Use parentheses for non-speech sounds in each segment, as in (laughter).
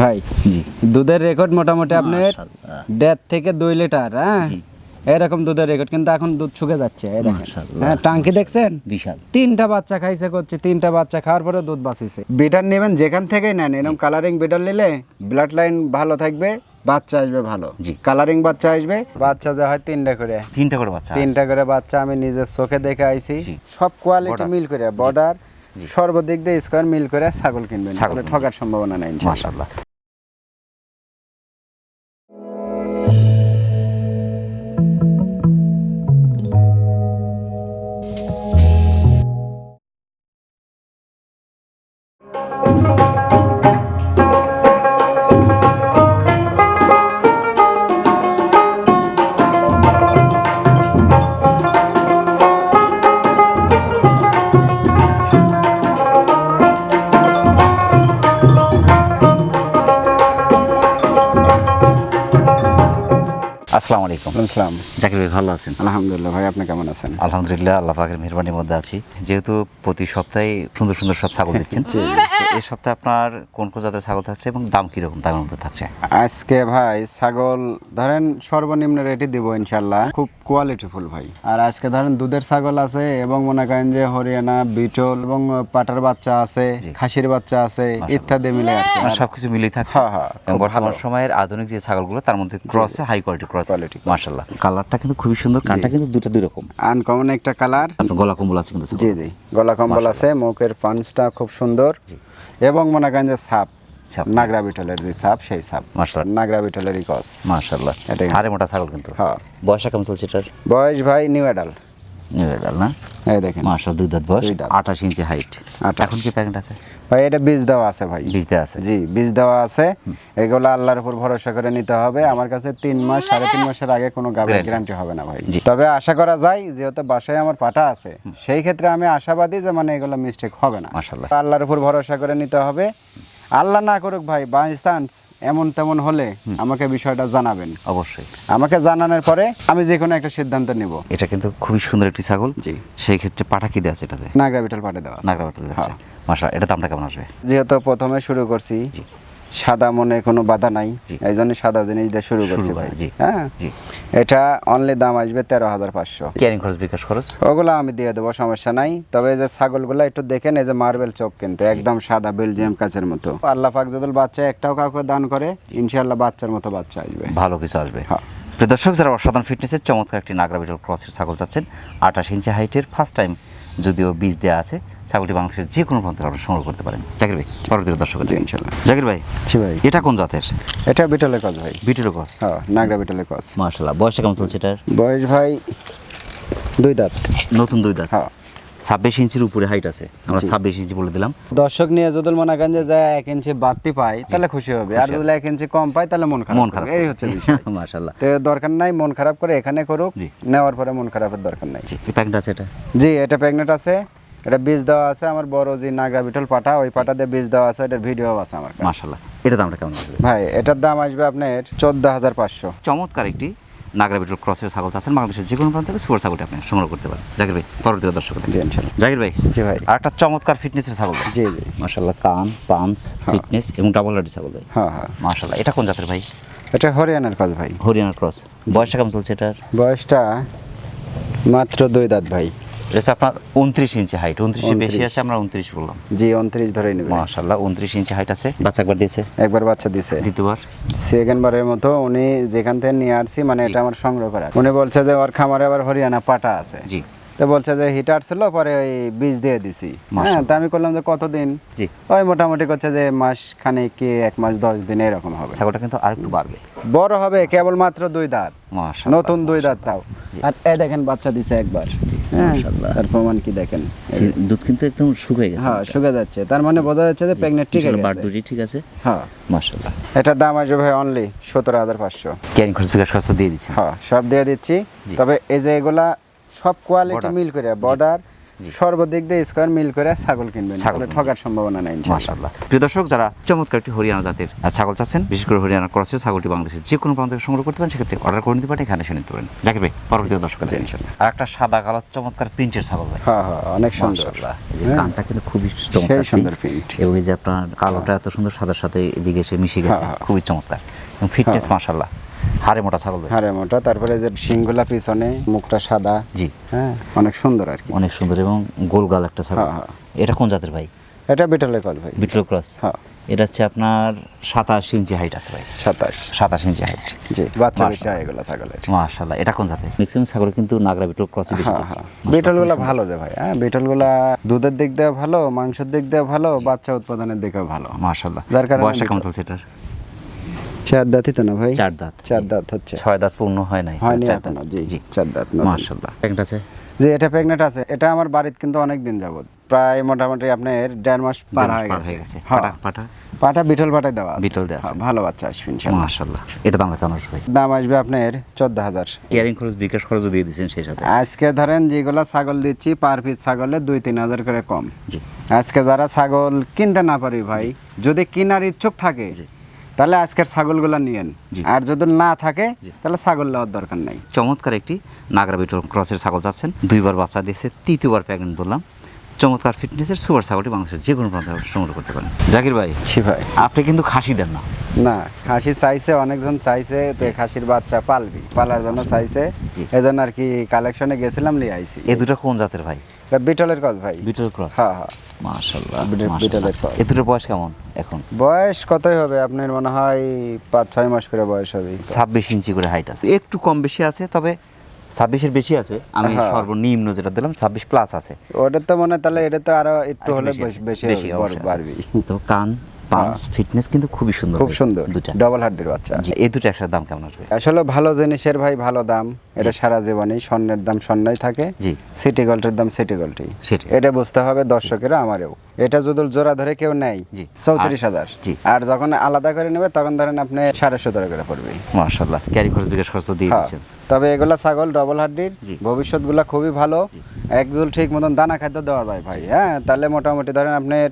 ভাই দুধের রেকর্ড মোটামুটি আপনার। দেড় থেকে দুই লিটার হ্যাঁ? এরকম দুধের রেকর্ড কিন্তু এখন দুধ শুকে যাচ্ছে এই দেখেন। হ্যাঁ টাঙ্কি দেখছেন? বিশাল। তিনটা বাচ্চা খাইছে করছে তিনটা বাচ্চা খাওয়ার পরে দুধ বাঁচিছে। বিটার নেবেন যেখান থেকেই নেন এরকম কালারিং বিটার নিলে ব্লাড লাইন ভালো থাকবে বাচ্চা আসবে ভালো। জি। কালারিং বাচ্চা আসবে। বাচ্চা যে হয় তিনটা করে। তিনটা করে বাচ্চা। তিনটা করে বাচ্চা আমি নিজের চোখে দেখে আইছি। সব কোয়ালিটি মিল করে বর্ডার সর্বদিক দিয়ে স্কোয়ার মিল করে ছাগল কিনবেন। ছাগল ঠকার সম্ভাবনা নাই। মাশাআল্লাহ। আসসালামু আলাইকুম। আসসালাম। জাকির ভাই ভালো আছেন? আলহামদুলিল্লাহ ভাই আপনি কেমন আছেন? আলহামদুলিল্লাহ আল্লাহ পাকের মেহরবানির মধ্যে আছি। যেহেতু প্রতি সপ্তাহে সুন্দর সুন্দর সব ছাগল দিচ্ছেন এই সপ্তাহে আপনার কোন কোন জাতের ছাগল থাকছে এবং দাম কীরকম দামের মধ্যে থাকছে? আজকে ভাই ছাগল ধরেন সর্বনিম্ন রেটে দিব ইনশাল্লাহ খুব কোয়ালিটিফুল ভাই। আর আজকে ধরেন দুধের ছাগল আছে এবং মনে করেন যে হরিয়ানা বিটল এবং পাটার বাচ্চা আছে খাসির বাচ্চা আছে ইত্যাদি মিলে আর সবকিছু মিলেই থাকছে। হ্যাঁ, হ্যাঁ, বর্তমান সময়ের আধুনিক যে ছাগলগুলো তার মধ্যে ক্রসে হাই কোয়ালিটি ক্রস Quality, মাশাআল্লাহ। কালারটা কিন্তু খুবই সুন্দর কানটা কিন্তু দুটো দুই রকম। আনকমন একটা কালার। গলা কম্বল আছে কিন্তু জি জি। গলা কম্বল আছে মুখের পাঞ্চটা খুব সুন্দর। এবং মনে করেন যে সাপ ছাপ। নাগরা বিটলের যে সাপ সেই সাপ। মাশাআল্লাহ। নাগরা বিটলেরই কস। মাশাআল্লাহ। এটাই। আরে মোটা ছাগল কিন্তু। হ্যাঁ। বয়সটা কেমন চলছে এটার? বয়স ভাই নিউ অ্যাডাল নিবেদাল না? এই দেখেন। মাশাআল্লাহ দুই দাঁত বয়স। দুই দাঁত। আঠাশ ইঞ্চি হাইট 28 এখন কি প্যাকেট আছে? ভাই এটা বীজ দেওয়া আছে ভাই। বীজ দেওয়া আছে। জি বীজ দেওয়া আছে। এগুলো আল্লাহর উপর ভরসা করে নিতে হবে। আমার কাছে তিন মাস সাড়ে তিন মাসের আগে কোনো গাভীর গ্যারান্টি হবে না ভাই। তবে আশা করা যায় যেহেতু বাসায় আমার পাটা আছে সেই ক্ষেত্রে আমি আশাবাদী যে মানে এগুলো মিস্টেক হবে না। আল্লাহর উপর ভরসা করে নিতে হবে। আল্লাহ না করুক ভাই বাই চান্স এমন তেমন হলে আমাকে বিষয়টা জানাবেন। অবশ্যই। আমাকে জানানোর পরে আমি যে কোনো একটা সিদ্ধান্ত নিব। এটা কিন্তু খুবই সুন্দর একটি ছাগল। জি। সেই ক্ষেত্রে পাঠা কি দেওয়া আছে এটাতে? নাগরা বিটাল পাঠা দেওয়া। নাগরা বিটাল দেওয়া আছে। মাশা এটা দামটা কেমন আসবে? যেহেতু প্রথমে শুরু করছি। সাদা মনে কোনো বাধা নাই। এই জন্য সাদা জিনিস দিয়ে শুরু করছি ভাই। জি। হ্যাঁ? এটা অনলি দাম আসবে তেরো হাজার পাঁচশো। ক্যারিং খরচ বিকাশ খরচ? ওগুলো আমি দিয়ে দেবো সমস্যা নাই। তবে এই যে ছাগলগুলো একটু দেখেন এই যে মার্বেল চোখ কিন্তু একদম সাদা বেলজিয়াম কাচের মতো। আল্লাহ পাক যদি বাচ্চা একটাও কাউকে দান করে ইনশাল্লাহ বাচ্চার মতো বাচ্চা আসবে। ভালো কিছু আসবে। হ্যাঁ। প্রিয় দর্শক যারা অসাধারণ ফিটনেসের চমৎকার একটি নাগরা বিটল ক্রসের ছাগল চাচ্ছেন আঠাশ ইঞ্চি হাইটের ফার্স্ট টাইম যদিও বীজ দেওয়া আছে ছাগলটি বাংলাদেশের যে কোনো প্রান্তে আপনি সংগ্রহ করতে পারেন। জাকির ভাই পরবর্তী দর্শক ইনশাল্লাহ। জাকির ভাই জি ভাই। এটা কোন জাতের? এটা বিটলের কস ভাই। বিটলে কস? হ্যাঁ নাগরা বিটলের কস। মার্শাল্লাহ বয়স কেমন চলছে এটার? বয়স ভাই দুই দাঁত। নতুন দুই দাঁত? হ্যাঁ। ছাব্বিশ ইঞ্চির উপরে হাইট আছে। আমরা ছাব্বিশ ইঞ্চি বলে দিলাম। দর্শক নিয়ে যদি মনে করেন যে এক ইঞ্চি বাড়তি পাই তাহলে খুশি হবে। আর যদি এক ইঞ্চি কম পাই তাহলে মন খারাপ মন খারাপ এই হচ্ছে (laughs) মার্শাল্লাহ তো দরকার নাই মন খারাপ করে এখানে করুক। নেওয়ার পরে মন খারাপের দরকার নাই। জি আছে এটা। জি এটা প্রেগনেন্ট আছে। এটা বীজ দেওয়া আছে আমার বড় যে নাগরা বিটল পাটা ওই পাটা দিয়ে বীজ দেওয়া আছে এটার ভিডিও আছে আমার কাছে। মার্শাল্লাহ এটা দামটা কেমন আসবে ভাই এটার দাম আসবে আপনার চোদ্দ হাজার পাঁচশো। চমৎকার একটি নাগরা বিটল ক্রসের ছাগল আছেন বাংলাদেশের যে কোনো প্রান্ত থেকে সুপার ছাগলটি আপনি সংগ্রহ করতে পারেন। জাকির ভাই পরবর্তী দর্শক জাকির ভাই জি ভাই। আর একটা চমৎকার ফিটনেসের ছাগল জি জি। মার্শাল্লাহ কান পাঞ্চ ফিটনেস এবং ডাবল রাডি ছাগল ভাই হ্যাঁ হ্যাঁ। মার্শাল্লাহ এটা কোন জাতের ভাই? এটা হরিয়ানার কাজ ভাই। হরিয়ানার ক্রস। বয়সটা কেমন চলছে এটার? বয়সটা মাত্র দুই দাঁত ভাই। এটা আপনার উনত্রিশ ইঞ্চি হাইট উনত্রিশে বেশি আছে আমরা উনত্রিশ বললাম। জি উনত্রিশ ধরে নেবে মার্শাল্লাহ উনত্রিশ ইঞ্চি হাইট আছে। বাচ্চা একবার দিয়েছে। একবার বাচ্চা দিছে দ্বিতীয়বার। সেকেন্ড বারের মতো উনি যেখান থেকে নিয়ে আসছি মানে এটা আমার সংগ্রহ করা উনি বলছে যে ওর খামারে আবার হরিয়ানা পাটা আছে। জি। তো বলছে যে হিটার ছিল পরে ওই বীজ দিয়ে দিছি। হ্যাঁ তা আমি করলাম যে কতদিন? জি। ওই মোটামুটি করছে যে মাস খানে কি এক মাস দশ দিন এরকম হবে। ছাগলটা কিন্তু আরেকটু বাড়বে। বড় হবে কেবলমাত্র দুই দাঁত। নতুন দুই দাঁত তাও। আর এ দেখেন বাচ্চা দিছে একবার। হ্যাঁ। তার প্রমাণ কি দেখেন? দুধ কিন্তু একদম শুকিয়ে গেছে হ্যাঁ শুকে যাচ্ছে। তার মানে বোঝা যাচ্ছে যে প্রেগনেন্ট ঠিক আছে বার দুটি ঠিক আছে? হ্যাঁ। মার্শাল্লাহ এটার দাম আসবে ভাই অনলি সতেরো হাজার পাঁচশো। ক্যারিং খরচ বিকাশ খরচ দিয়ে দিচ্ছি হ্যাঁ সব দিয়ে দিচ্ছি। তবে এই যে এগুলা সব কোয়ালিটি মিল করে বর্ডার সর্বদিক দিয়ে স্কোয়ার মিল করে ছাগল কিনবেন ছাগল ঠকার সম্ভাবনা নাই। মাশাআল্লাহ। প্রিয় দর্শক যারা চমৎকার একটি হরিয়ানা জাতের ছাগল চাচ্ছেন বিশেষ করে হরিয়ানা ক্রসের ছাগলটি বাংলাদেশের যে কোনো প্রান্ত থেকে সংগ্রহ করতে পারেন সেক্ষেত্রে অর্ডার করে নিতে পারেন এখানে এসে নিতে পারেন। জাকির ভাই পরবর্তী দর্শক। আর একটা সাদা কালার চমৎকার প্রিন্টের ছাগল ভাই। হ্যাঁ হ্যাঁ অনেক সুন্দর। এই হ্যাঁ। কানটা কিন্তু খুবই চমৎকার সুন্দর print। এবং এই যে আপনার কালোটা এত সুন্দর সাদার সাথে এদিকে এসে মিশে গেছে হ্যাঁ, হ্যাঁ। খুবই চমৎকার। এবং ফিটনেস মাশাআল্লাহ। হাড়ে মোটা ছাগল মোটা তারপরে যে পিছনে মুখটা সাদা। জি। হ্যাঁ অনেক সুন্দর আর কি। অনেক সুন্দর এবং গোলগাল একটা ছাগল। হ্যাঁ, এটা কোন জাতের ভাই? এটা বিটলে কল ভাই। বিটল ক্রস। হ্যাঁ। এটা হচ্ছে আপনার সাতাশ ইঞ্চি হাইট আছে ভাই। সাতাশ। সাতাশ ইঞ্চি হাইট জি বাচ্চা বেশি হয় এগুলো ছাগলের। মাশাআল্লাহ এটা কোন জাতের? ম্যাক্সিমাম ছাগল কিন্তু নাগরা বিটল ক্রসই বেশি হ্যাঁ আছে হ্যাঁ। বিটলগুলা ভালো যে ভাই হ্যাঁ বিটলগুলা দুধের দিক দিয়ে ভালো মাংসের দিক দিয়ে ভালো বাচ্চা উৎপাদনের দিকেও ভালো। মাশাআল্লাহ। যার কারণে বয়সটা কেমন চলছে এটার? চার দাঁতই তো না ভাই? চার দাঁত। চার দাঁত হচ্ছে। ছয় দাঁত পূর্ণ হয় নাই। হয়নি এখনও জি জি। চার দাঁত। মাশাআল্লাহ। একটা আছে? যে এটা প্রেগনেন্ট আছে। এটা আমার বাড়িতে কিন্তু অনেক দিন যাবত প্রায় মোটামুটি আপনার দেড় মাস পার হয়ে গেছে। হ্যাঁ পাটা পাটা? পাটা বিটল পাটায় দেওয়া বিটল দেওয়া আছে। হ্যাঁ, ভালো বাচ্চা আসবে ইনশাআল্লাহ। মাশাআল্লাহ। এটা দাম কেমন আসবে দাম আসবে আপনার চোদ্দ হাজার। কেয়ারিং খরচ বিকাশ খরচও দিয়ে দিচ্ছেন সেই সাথে। আজকে ধরেন যেগুলো ছাগল দিচ্ছি পার পিস ছাগলে দুই তিন হাজার করে কম। জি। আজকে যারা ছাগল কিনতে না পারি ভাই যদি কিনার ইচ্ছুক থাকে জি। তাহলে আজকের ছাগলগুলো নিয়েন। আর যদি না থাকে তাহলে ছাগল নেওয়ার দরকার নাই। চমৎকার একটি নাগরা বিটল ক্রসের ছাগল যাচ্ছেন। দুইবার বাচ্চা দিয়েছে তৃতীয়বার প্রেগনেন্ট বললাম চমৎকার ফিটনেসের সুপার ছাগলটি বাংলাদেশের যে কোনো প্রান্তে সংগ্রহ করতে পারেন। জাকির ভাই ছি ভাই। আপনি কিন্তু খাসি দেন না। না খাসি চাইছে অনেকজন চাইছে তো খাসির বাচ্চা পালবি। পালার জন্য চাইছে। এই জন্য আর কি কালেকশনে গেছিলাম নিয়ে আইছি। এ দুটো কোন জাতের ভাই? এটা বিটলের ক্রস ভাই। বিটল ক্রস হ্যাঁ হ্যাঁ। মাশাআল্লাহ বিটলের ক্রস এ দুটোর বয়স কেমন এখন? বয়স কতই হবে আপনার মনে হয় পাঁচ ছয় মাস করে বয়স হবে। ছাব্বিশ ইঞ্চি করে হাইট আছে। একটু কম বেশি আছে তবে ছাব্বিশের বেশি আছে। আমি হ্যাঁ। সর্বনিম্ন যেটা দিলাম ছাব্বিশ প্লাস আছে। ওটা তো মনে তাহলে এটা তো আরও একটু হলে বেশি। বেশি তো কান? পাঁচ ফিটনেস কিন্তু খুবই সুন্দর খুব সুন্দর। দুটা ডবল হাড্ডির বাচ্চা। এই দুটো একসাথে দাম কেমন আসবে? আসলে ভালো জিনিসের ভাই ভালো দাম। এটা সারা জীবনই স্বর্ণের দাম স্বর্ণই থাকে। জি। সিটি গোল্ডের দাম সিটি গোল্ডই এটা বুঝতে হবে দর্শকেরা আমারও। এটা যদি জোড়া ধরে কেউ নেয়। চৌত্রিশ হাজার। জি। আর যখন আলাদা করে নেবে তখন ধরেন আপনি সাড়ে সতেরো করে পড়বে। মাশাআল্লাহ ক্যারি খরচ বিকাশ খরচ দিয়ে হ্যাঁ। দিচ্ছেন। তবে এগুলা ছাগল ডবল হাড্ডির। ভবিষ্যৎগুলা খুবই ভালো। একজল ঠিক মতন দানা খাদ্য দেওয়া যায় ভাই। হ্যাঁ তাহলে মোটামুটি ধরেন আপনার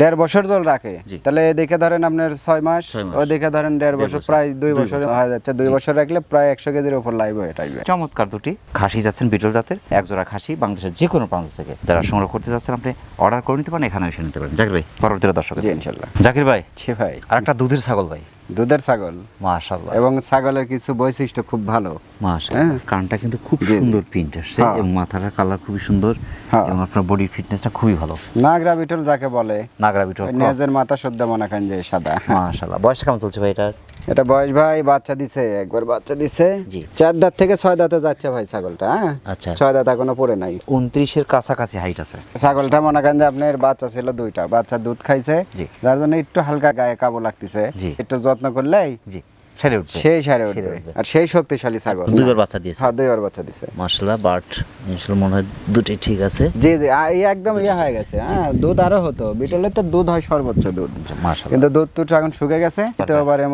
দেড় বছর জল রাখে। তাহলে দেখে ধরেন আপনার ছয় মাস ও দেখে ধরেন দেড় বছর। প্রায় দুই বছর হয়ে যাচ্ছে। দুই বছর রাখলে প্রায় একশো কেজির উপর লাইভ হয়ে থাকবে। চমৎকার দুটি খাসি যাচ্ছেন বিটল জাতের এক জোড়া খাসি বাংলাদেশের যে কোনো প্রান্ত থেকে। যারা সংগ্রহ করতে যাচ্ছেন আপনি অর্ডার করে নিতে পারেন এখানে এসে নিতে পারেন। জাকির ভাই পরবর্তী দর্শক ইনশাল্লাহ। জাকির ভাই সে ভাই। আর একটা দুধের ছাগল ভাই। দুধের ছাগল। মাশাআল্লাহ। এবং ছাগলের কিছু বৈশিষ্ট্য খুব ভালো। মাশাআল্লাহ। হ্যাঁ। কানটা কিন্তু খুব। সুন্দর প্রিন্ট আসছে হ্যাঁ। এবং মাথার কালার খুব সুন্দর হ্যাঁ। এবং আপনার বডি ফিটনেসটা খুবই ভালো। নাগরা বিটল যাকে বলে নাগরা বিটল নিজের নেজের মাথা সদ্য মনে করেন যে সাদা। মাশাআল্লাহ। বয়স কেমন চলছে ভাই এটার? এটা বয়স ভাই বাচ্চা দিছে একবার বাচ্চা দিছে জি। চার দাঁত থেকে ছয় দাঁতে যাচ্ছে ভাই ছাগলটা হ্যাঁ আচ্ছা। ছয় দাঁত এখনও পড়ে নাই উনত্রিশের কাছাকাছি হাইট আছে ছাগলটা মনে করেন যে আপনার বাচ্চা ছিল দুইটা বাচ্চা দুধ খাইছে জি। যার জন্য একটু হালকা গায়ে কাবো লাগতেছে। একটু যত্ন করলেই জি সেরে উঠবে। সেই সারে উঠবে। আর সেই শক্তিশালী ছাগল। দুইবার বাচ্চা দিয়েছে। হ্যাঁ দুইবার বাচ্চা দিছে মাশাআল্লাহ বাট ইনশাআল্লাহ মনে হয় দুটোই ঠিক আছে। জি জি এই একদম ইয়ে হয়ে গেছে। হ্যাঁ দুধ আরও হতো। বিটলের তো দুধ হয় সর্বোচ্চ দুধ। মাশাআল্লাহ কিন্তু দুধ টুধ এখন শুকে গেছে।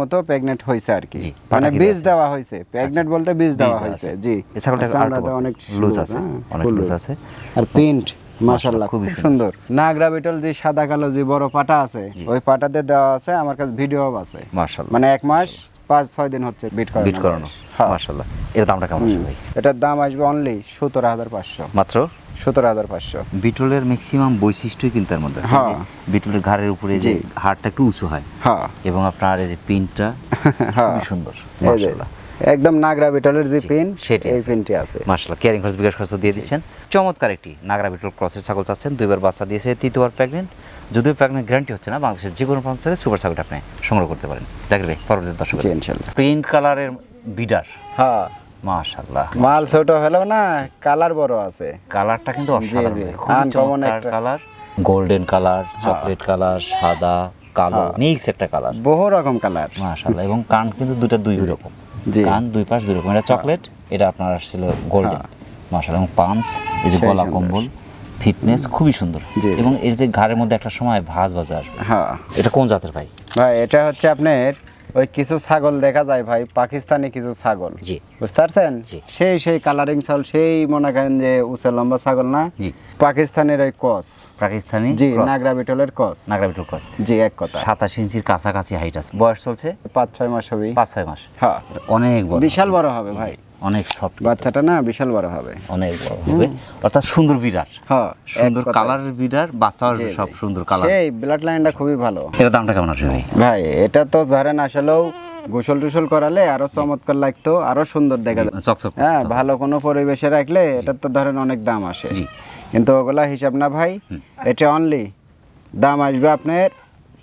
মতো প্রেগনেন্ট হয়েছে আর কি। মানে বীজ দেওয়া হয়েছে প্রেগনেন্ট বলতে বীজ দেওয়া হয়েছে জি। এই ছাগলটা আর অনেক smooth, আছে, হ্যাঁ, অনেক loose। আছে। আর প্রিন্ট মাশাআল্লাহ খুব সুন্দর। নাগরা বিটল যে সাদা কালো যে বড় পাটা আছে ওই পাটাতে দেওয়া আছে আমার কাছে ভিডিও আছে। মাশাআল্লাহ মানে এক মাস পাঁচ ছয় দিন হচ্ছে বিট করানো। বিট করানো। হ্যাঁ। মাশাআল্লাহ। এর দামটা কেমন আসবে ভাই? এটার দাম আসবে অনলি সতেরো হাজার পাঁচশো। মাত্র? সতেরো হাজার পাঁচশো। বিটলের ম্যাক্সিমাম বৈশিষ্ট্যই কিন্তু এর মধ্যে আছে। হ্যাঁ। বিটলের ঘাড়ের উপরে যে। হাড়টা একটু উঁচু হয়। হ্যাঁ। এবং আপনার এই যে পিনটা। (laughs) খুবই সুন্দর। মাশাআল্লাহ। একদম নাগরা বিটলের যে পিন সেটাই এই। পিনটি আছে। মাশাআল্লাহ। কেয়ারিং খরচ বিকাশ খরচ দিয়ে দিচ্ছেন। চমৎকার একটি নাগরা বিটল ক্রসের ছাগল চাচ্ছেন। দুইবার বাচ্চা দিয়েছে তৃতীয়বার প্রেগনেন্ট যদিও গ্যারান্টি হচ্ছে না বাংলাদেশের যে কোনো প্রান্ত থেকে সুপার ছাগলটা আপনি সংগ্রহ করতে পারেন। জাকির ভাই পরবর্তী দর্শক ইনশাল্লাহ। প্রিন্ট কালারের বিডার হ্যাঁ। মাশাআল্লাহ। মাল ছোট হলেও না কালার বড় আছে। কালারটা কিন্তু অসাধারণ colour golden colour chocolate colour সাদা কালো হ্যাঁ। মিক্স একটা কালার বহু রকম কালার মাশাআল্লাহ এবং কান কিন্তু দুটা দুই রকম। কান দুই পাশ দুই রকম। এটা চকলেট এটা আপনার আসছিল গোল্ডেন মাশাআল্লাহ এবং পাঞ্চ এই যে গলা কম্বল। ফিটনেস খুবই সুন্দর। এবং এই যে ঘাড়ের মধ্যে একটা সময় ভাঁজ ভাজে আসবে। হ্যাঁ এটা কোন জাতের ভাই? ভাই এটা হচ্ছে আপনার ওই কিছু ছাগল দেখা যায় ভাই পাকিস্তানি কিছু ছাগল। জি। বুঝতে পারছেন? সেই সেই কালারিং ছাগল সেই মনে করেন যে উঁচা লম্বা ছাগল না। পাকিস্তানের ওই কস পাকিস্তানি জি নাগরা বিটলের কস নাগরা বিটল ক্রস। জি এক কথা। সাতাশ ইঞ্চির কাছাকাছি হাইট আছে। বয়স চলছে? পাঁচ ছয় মাস হবে পাঁচ ছয় মাস। হ্যাঁ অনেক বড়। বিশাল বড় হবে ভাই। অনেক সফট বাচ্চাটা না বিশাল বড় হবে। অনেক বড় হবে। অর্থাৎ সুন্দর বিরাট হ্যাঁ সুন্দর কালারের বিরাট বাচ্চাও জি, সব সুন্দর কালার সেই ব্লাড লাইনটা খুবই ভালো। এর দামটা কেমন ভাই? ভাই এটা তো ধরেন আসলেও গোসল টুসল করালে আরও চমৎকার লাগতো আরও সুন্দর দেখা চকচক। হ্যাঁ ভালো কোনো পরিবেশে রাখলে এটা তো ধরেন অনেক দাম আসে। কিন্তু ওগুলা হিসাব না ভাই এটা অনলি দাম আসবে আপনার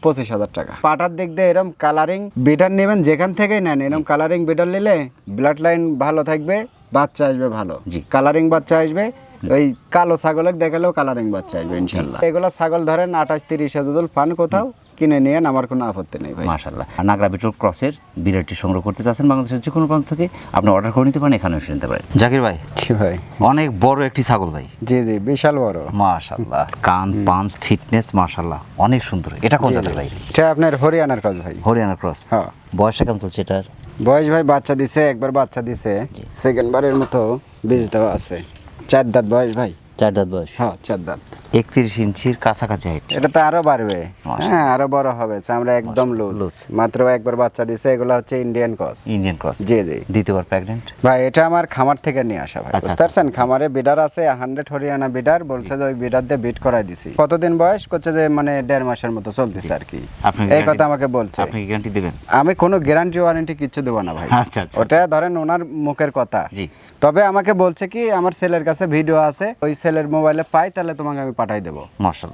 পঁচিশ হাজার টাকা। পাটার দিক দিয়ে এরকম কালারিং বেটার নেবেন যেখান থেকেই নেন এরকম কালারিং বেটার নিলে ব্লাড লাইন ভালো থাকবে বাচ্চা আসবে ভালো। জি। কালারিং বাচ্চা আসবে ওই কালো ছাগলের দেখালেও কালারিং বাচ্চা আসবে ইনশাল্লাহ। এগুলো ছাগল ধরেন আঠাশ তিরিশ হাজার পান কোথাও কিনে নিয়ে আমার কোনো আপত্তি নেই ভাই। মাশাল্লাহ নাগরা বিটল ক্রসের বিরাটটি সংগ্রহ করতে চাচ্ছেন বাংলাদেশের যে কোনো প্রান্ত থেকে আপনি অর্ডার করে নিতে পারেন এখানেও এসে নিতে পারেন। জাকির ভাই কি ভাই। অনেক বড় একটি ছাগল ভাই। জি জি বিশাল বড়। মাশাল্লাহ কান পাঞ্চ ফিটনেস মাশাল্লাহ অনেক সুন্দর। এটা কোন জাতের ভাই? এটা আপনার হরিয়ানার কাজ ভাই। হরিয়ানার ক্রস। হ্যাঁ। বয়সটা কেমন চলছে এটার? বয়স ভাই বাচ্চা দিছে একবার বাচ্চা দিছে। সেকেন্ড বারের মতো বীজ দেওয়া আছে। চার দাঁত বয়স ভাই। চার দাঁত বয়স। হ্যাঁ চার দাঁত। একত্রিশ ইঞ্চির কাছাকাছি হাইট এটা তো আরও বাড়বে। হ্যাঁ আরও বড় হবে চামড়া একদম লুজ মাত্র একবার বাচ্চা দিছে এগুলো হচ্ছে ইন্ডিয়ান ইন্ডিয়ান ক্রস জি জি। দ্বিতীয়বার প্রেগনেন্ট ভাই এটা আমার খামার থেকে নিয়ে আসা ভাই। আচ্ছা, বুঝতে পারছেন? খামারে বিডার আছে হান্ড্রেড হরিয়ানা বিডার বলছে যে ওই বিডার দিয়ে বিট করাই দিছি। কতদিন বয়স? করছে যে মানে দেড় মাসের মতো চলতেছে আর কি আপনি এই কথা আমাকে বলছে। আপনি গ্যারান্টি দেবেন? আমি কোনো গ্যারান্টি ওয়ারেন্টি কিছু দেবো না ভাই। আচ্ছা, আচ্ছা। ওটা ধরেন ওনার মুখের কথা। জি। তবে আমাকে বলছে কি আমার ছেলের কাছে ভিডিও আছে ওই ছেলের মোবাইলে পাই তাহলে তোমাকে আমি পাঠাই দেবো।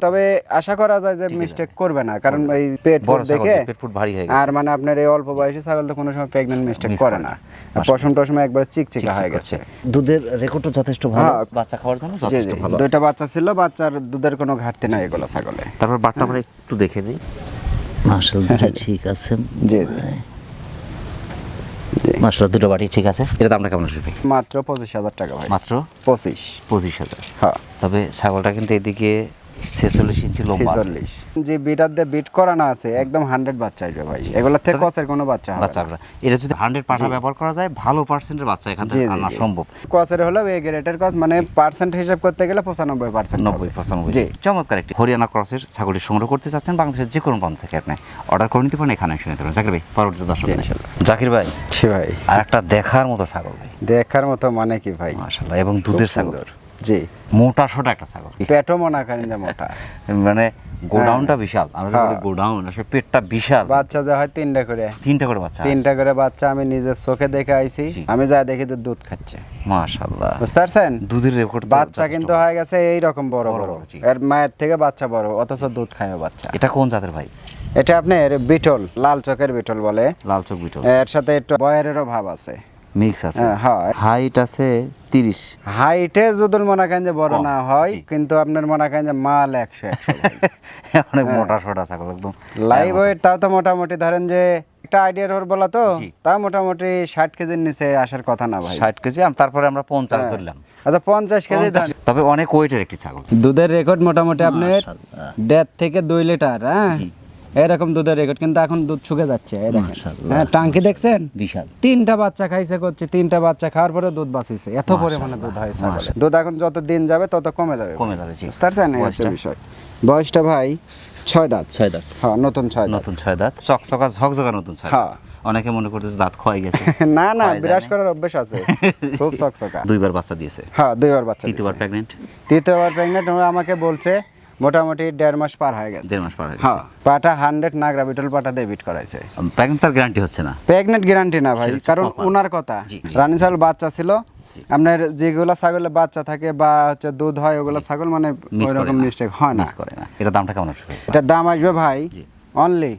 তবে আশা করা যায় যে মিস্টেক করবে না কারণ এই পেট ফুট দেখে পেট ফুট ভারী হয়ে গেছে। আর মানে আপনার এই অল্প বয়সী ছাগল তো কোনো সময় প্রেগনেন্ট মিস্টেক করে না। পশম টশম একবার চিকচিকা হয়ে গেছে। দুধের রেকর্ডও যথেষ্ট ভালো হ্যাঁ। বাচ্চা খাওয়ার জন্য যথেষ্ট ভালো দুইটা বাচ্চা ছিল বাচ্চার দুধের কোনো ঘাটতি নাই এগুলো ছাগলে। তারপর বাটটা আমরা একটু দেখে দিই মাশাল (laughs) ঠিক আছে। জি। জি। দুটো বাটি ঠিক আছে? এটা দামটা কেমন আসবে মাত্র পঁচিশ হাজার টাকা ভাই। মাত্র? পঁচিশ। পঁচিশ হাজার। হ্যাঁ। তবে ছাগলটা কিন্তু এদিকে ছেচল্লিশ ইঞ্চি লম্বা ছেচল্লিশ। যে বিটার দিয়ে বিট করানো আছে একদম হান্ড্রেড বাচ্চা আসবে ভাই। এগুলোর থেকে কচের কোনো বাচ্চা বাচ্চা এটা যদি হান্ড্রেড পাঠা ব্যবহার করা যায় ভালো পার্সেন্টের বাচ্চা এখান থেকে আনা সম্ভব। কচের হলো এই গ্রেটের কচ মানে পার্সেন্ট হিসাব করতে গেলে পঁচানব্বই পার্সেন্ট নব্বই পঁচানব্বই চমৎকার একটি হরিয়ানা ক্রসের ছাগলটি সংগ্রহ করতে চাচ্ছেন বাংলাদেশের যে কোনো প্রান্ত থেকে আপনি। অর্ডার করে নিতে পারেন এখানে এসে নিতে জাকির ভাই পরবর্তী দর্শক জাকির ভাই ভাই। আর একটা দেখার মতো ছাগল। ভাই দেখার মতো মানে কি ভাই? মাশাল্লাহ এবং দুধের ছাগল। জি। মোটা সোটা একটা ছাগল। পেটও মনে করেন যে মোটা। (laughs) মানে গোডাউনটা বিশাল। আমরা বলি হ্যাঁ। গোডাউন আসলে পেটটা বিশাল। বাচ্চা যে হয় তিনটা করে। তিনটা করে বাচ্চা। তিনটা করে বাচ্চা আমি নিজের চোখে দেখে আইছি। আমি যা দেখি তো দুধ খাচ্ছে। মাশাল্লাহ বুঝতে পারছেন? দুধের রেকর্ড বাচ্চা কিন্তু হয়ে গেছে এই রকম বড় বড়। এর মায়ের থেকে বাচ্চা বড় অথচ দুধ খায় বাচ্চা। এটা কোন জাতের ভাই? এটা আপনার বিটল লাল চোখের বিটল বলে। লাল চোখ বিটল। এর সাথে একটু বয়ারেরও ভাব আছে। মিক্স আছে। হ্যাঁ, হ্যাঁ। হাইট আছে তিরিশ। হাইটে যদি মনে করেন যে বড় না হয় কিন্তু আপনার মনে করেন যে মাল একশো একশো (laughs) অনেক হ্যাঁ। মোটা সোটা ছাগল একদম। লাইভ ওয়েট তাও তো মোটামুটি ধরেন যে একটা আইডিয়ার ওর বলা তো তা মোটামুটি ষাট কেজির নিচে আসার কথা না ভাই। ষাট কেজি তারপরে আমরা পঞ্চাশ হ্যাঁ। ধরলাম। আচ্ছা পঞ্চাশ কেজি ধরেন। তবে অনেক ওয়েটের একটি ছাগল। দুধের রেকর্ড মোটামুটি আপনার দেড় থেকে দুই লিটার হ্যাঁ। এরকম দুধের রেকর্ড কিন্তু এখন দুধ শুকে যাচ্ছে। হ্যাঁ টাঙ্কি দেখছেন? বিশাল। তিনটা বাচ্চা খাইছে করছে তিনটা বাচ্চা খাওয়ার পরে দুধ বাঁচিয়েছে এত পরিমাণে দুধ হয় ছাগলের দুধ এখন যত দিন যাবে তত কমে যাবে। কমে যাবে বুঝতে পারছেন? বিষয়। বয়সটা ভাই ছয় দাঁত। ছয় দাঁত। হ্যাঁ নতুন ছয় দাঁত। নতুন ছয় দাঁত। চকচকা ঝকঝকা নতুন ছয় হ্যাঁ। অনেকে মনে করতেছে দাঁত ক্ষয় গেছে। (laughs) না না বিরাজ করার অভ্যেস আছে। খুব চকচকা (laughs) দুইবার বাচ্চা দিয়েছে। হ্যাঁ দুইবার বাচ্চা তৃতীয়বার প্রেগনেন্ট তৃতীয়বার প্রেগনেন্ট আমাকে বলছে মোটামুটি দেড় মাস পার হয়ে গেছে। দেড় মাস পার হয়ে হ্যাঁ। পাটা হান্ড্রেড নাগরা বিটল পাটা দিয়ে বিট করাইছে। প্রেগনেন্ট তার গ্যারান্টি হচ্ছে না। প্রেগনেন্ট গ্যারান্টি না ভাই কারণ। ওনার কথা। রানী ছাগল বাচ্চা ছিল। আপনার যেগুলো ছাগলের বাচ্চা থাকে বা হচ্ছে দুধ হয় ওগুলো ছাগল মানে ওইরকম মিস্টেক হয় না। করে না। এটা দামটা কেমন আসবে? এটার দাম আসবে ভাই অনলি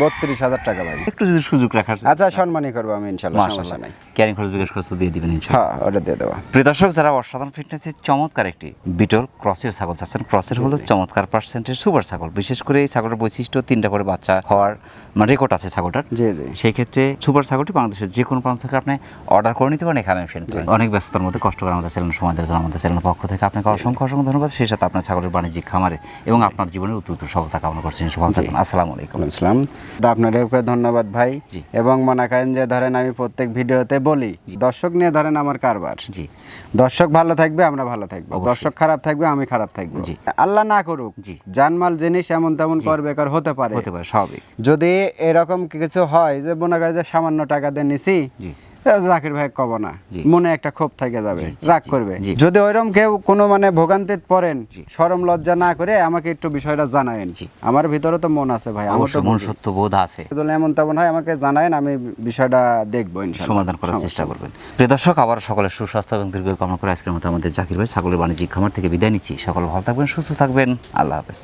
বত্রিশ হাজার টাকা ভাই। একটু যদি সুযোগ রাখার আচ্ছা সম্মানই করব আমি ইনশাল্লাহ সমস্যা নাই। ক্যারিং খরচ বিকাশ খরচ দিয়ে দিবেন হ্যাঁ ওটা দিয়ে দেবো। প্রিয় দর্শক যারা অসাধারণ ফিটনেসের চমৎকার একটি বিটল ক্রসের ছাগল চাচ্ছেন ক্রসের হলো চমৎকার পার্সেন্টের সুপার ছাগল। বিশেষ করে এই ছাগলের বৈশিষ্ট্য তিনটা করে বাচ্চা হওয়ার মানে রেকর্ড আছে ছাগলটার। জি জি। সেই ক্ষেত্রে সুপার ছাগলটি বাংলাদেশের যে কোনো প্রান্ত থেকে আপনি অর্ডার করে নিতে পারেন এখানে অনেক ব্যস্ততার মধ্যে কষ্ট করে আমাদের চ্যানেল সময় দেওয়ার জন্য আমাদের চ্যানেলের পক্ষ থেকে আপনাকে অসংখ্য অসংখ্য ধন্যবাদ। সেই সাথে আপনার ছাগলের বাণিজ্যিক খামারে এবং আপনার জীবনের উত্তর সফলতা কামনা করছেন ভালো থাকবেন। আসসালামু আলাইকুম। আসসালাম। আপনাদেরকে ধন্যবাদ ভাই। এবং মনে করেন যে ধরেন আমি প্রত্যেক ভিডিওতে বলি দর্শক নিয়ে ধরেন আমার কারবার। জি। দর্শক ভালো থাকবে আমরা ভালো থাকব। দর্শক খারাপ থাকবে আমি খারাপ থাকব। জি। আল্লাহ না করুক জি। জানমাল জিনিস এমন তেমন কর বেকার হতে পারে। হতে পারে স্বাভাবিক। যদি এরকম কিছু হয় যে মনে যে সামান্য টাকা দিয়ে নিছি জি। জাকির ভাই কব না। মনে একটা ক্ষোভ থেকে যাবে। রাগ করবে। যদি ওইরকম কেউ কোনো মানে ভোগান্তিত পড়েন। সরম লজ্জা না করে আমাকে একটু বিষয়টা জানায়েন। আমার ভিতরে তো মন আছে ভাই আমার তো অবশ্যই মনুষ্যত্ব বোধ আছে। যদি এমন তেমন হয় আমাকে জানায়েন আমি বিষয়টা দেখব সমাধান করার চেষ্টা করবেন। প্রিয় দর্শক আবার সকলের সুস্বাস্থ্য এবং দীর্ঘ কামনা করে আজকের মতো আমাদের জাকির ভাই ছাগলের বাণিজ্যিক খামার থেকে বিদায় নিচ্ছি। সকল ভালো থাকবেন সুস্থ থাকবেন। আল্লাহ হাফেজ।